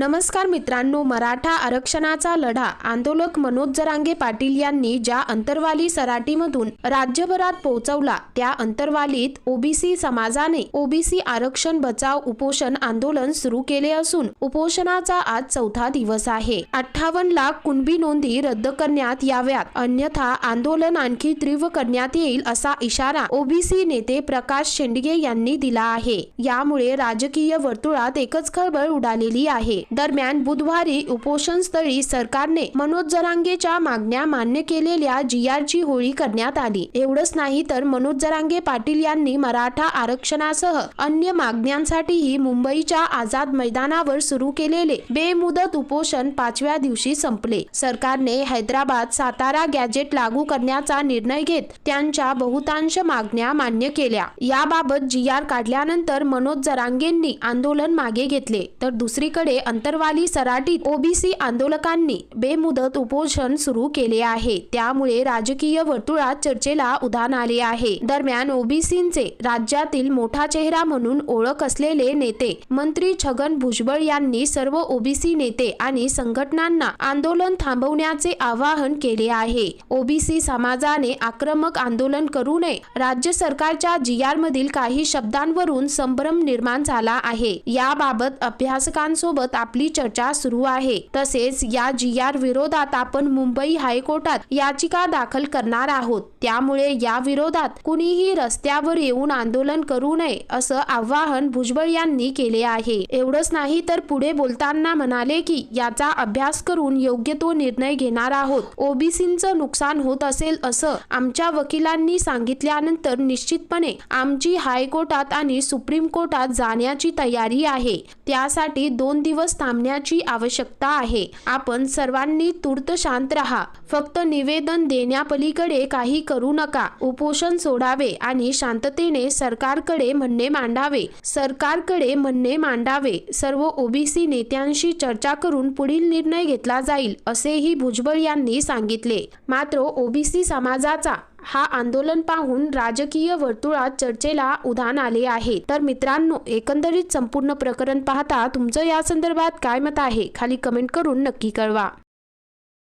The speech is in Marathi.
नमस्कार मित्रांनो मराठा आरक्षणाचा लढा. आंदोलक मनोज जरांगे पाटील यांनी ज्या अंतरवाली सराटीमधून राज्यभरात पोहोचवला त्या अंतरवालीत ओबीसी समाजाने ओबीसी आरक्षण बचाव उपोषण आंदोलन सुरू केले असून उपोषणाचा आज चौथा दिवस आहे. अठ्ठावन्न लाख कुणबी नोंदी रद्द करण्यात याव्यात. अन्यथा आंदोलन आणखी तीव्र करण्यात येईल असा इशारा ओबीसी नेते प्रकाश शेंडगे यांनी दिला आहे. यामुळे राजकीय वर्तुळात एकच खळबळ उडालेली आहे. दरम्यान बुधवारी उपोषण स्थळी सरकारने मनोज जरांगेच्या मागण्या मान्य केलेल्या जी आरची होळी करण्यात आली. एवढंच नाही तर मनोज जरांगे पाटील यांनी मराठा आरक्षणासह अन्य मागण्यांसाठीही मुंबईच्या आझाद मैदानावर सुरू केलेले बेमुदत उपोषण पाचव्या दिवशी संपले. सरकारने हैदराबाद सातारा गॅजेट लागू करण्याचा निर्णय घेत त्यांच्या बहुतांश मागण्या मान्य केल्या. याबाबत जी आर काढल्यानंतर मनोज जरांगेंनी आंदोलन मागे घेतले. तर दुसरीकडे अंतरवाली सराटीत ओबीसी आंदोलकांनी बेमुदत उपोषण सुरू केले आहे. त्यामुळे राजकीय वर्तुळात चर्चेला उधाण आले आहे. दरम्यान ओबीसींचे राज्यातील मोठा चेहरा म्हणून ओळख असलेले नेते मंत्री छगन भुजबळ यांनी सर्व ओबीसी नेते आणि संघटनांना आंदोलन थांबवण्याचे आवाहन केले आहे. ओबीसी समाजाने आक्रमक आंदोलन करू नये. राज्य सरकारच्या जी आर मधील काही शब्दांवरून संभ्रम निर्माण झाला आहे. याबाबत अभ्यासकांसोबत आपली चर्चा सुरू आहे. तसेच या जी आर विरोधात आपण मुंबई हायकोर्टात याचिका दाखल करणार आहोत. त्यामुळे या विरोधात कुणीही रस्त्यावर येऊन आंदोलन करू नये असं आवाहन भुजबळ यांनी केले आहे. एवढंच नाही तर पुढे बोलताना म्हणाले की याचा अभ्यास करून योग्य तो निर्णय घेणार आहोत. ओबीसींचं नुकसान होत असेल असं आमच्या वकिलांनी सांगितल्यानंतर निश्चितपणे आमची हायकोर्टात आणि सुप्रीम कोर्टात जाण्याची तयारी आहे. त्यासाठी दोन दिवस थांबण्याची आवश्यकता आहे. आपण सर्वांनी तूर्त शांत राहा. फक्त निवेदन देण्यापलीकडे काही करू नका. उपोषण सोडावे आणि शांततेने सरकारकडे म्हणणे मांडावे. सरकारकडे म्हणणे मांडावे. सर्व ओबीसी नेत्यांशी चर्चा करून पुढील निर्णय घेतला जाईल असेही भुजबळ यांनी सांगितले. मात्र ओबीसी समाजाचा हा आंदोलन पाहून राजकीय वर्तुळात चर्चेला उधाण आले आहे. तर मित्रांनो एकंदरीत संपूर्ण प्रकरण पाहता तुमचं या संदर्भात काय मत आहे? खाली कमेंट करून नक्की कळवा.